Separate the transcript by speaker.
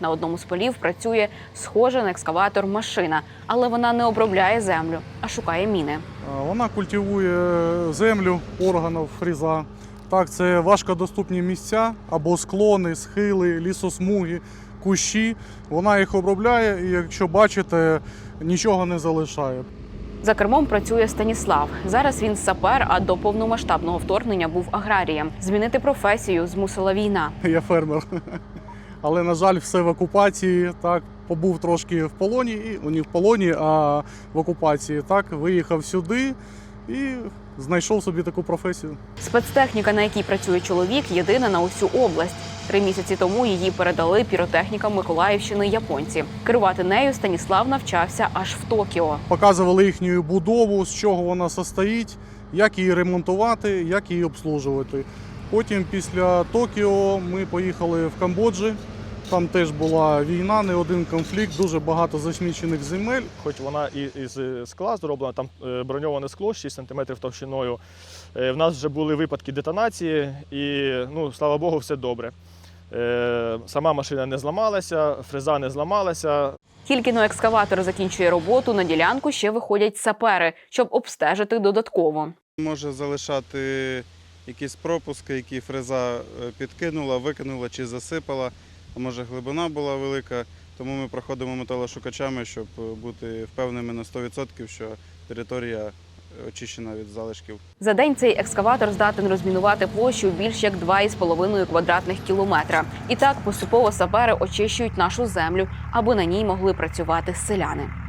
Speaker 1: На одному з полів працює схожа на екскаватор машина, але вона не обробляє землю, а шукає міни.
Speaker 2: Вона культивує землю органів фріза. Так, це важкодоступні місця або склони, схили, лісосмуги, кущі. Вона їх обробляє і, якщо бачите, нічого не залишає.
Speaker 1: За кермом працює Станіслав. Зараз він сапер, а до повномасштабного вторгнення був аграрієм. Змінити професію змусила війна.
Speaker 2: Я фермер. Але, на жаль, все в окупації. Так, побув трошки в полоні, і не в полоні, а в окупації. Так, виїхав сюди і знайшов собі таку професію.
Speaker 1: Спецтехніка, на якій працює чоловік, єдина на усю область. Три місяці тому її передали піротехнікам Миколаївщини японці. Керувати нею Станіслав навчався аж в Токіо.
Speaker 2: Показували їхню будову, з чого вона состоїть, як її ремонтувати, як її обслужувати. Потім після Токіо ми поїхали в Камбоджі. Там теж була війна, не один конфлікт, дуже багато засмічених земель.
Speaker 3: Хоч вона і із скла зроблена, там е, броньоване скло 6 см товщиною. Е, В нас вже були випадки детонації, і ну, слава Богу, все добре. Е, Сама машина не зламалася, фреза не зламалася.
Speaker 1: Тільки но екскаватор закінчує роботу, на ділянку ще виходять сапери, щоб обстежити додатково.
Speaker 4: Може залишати якісь пропуски, які фреза е, підкинула, викинула чи засипала. А може глибина була велика, тому ми проходимо металошукачами, щоб е, бути впевненими на 100%, що територія е, очищена від залишків.
Speaker 1: За день цей екскаватор здатен розмінувати площу більш як 2,5 квадратних кілометра. І так поступово сапери очищують нашу землю, аби на ній могли працювати селяни.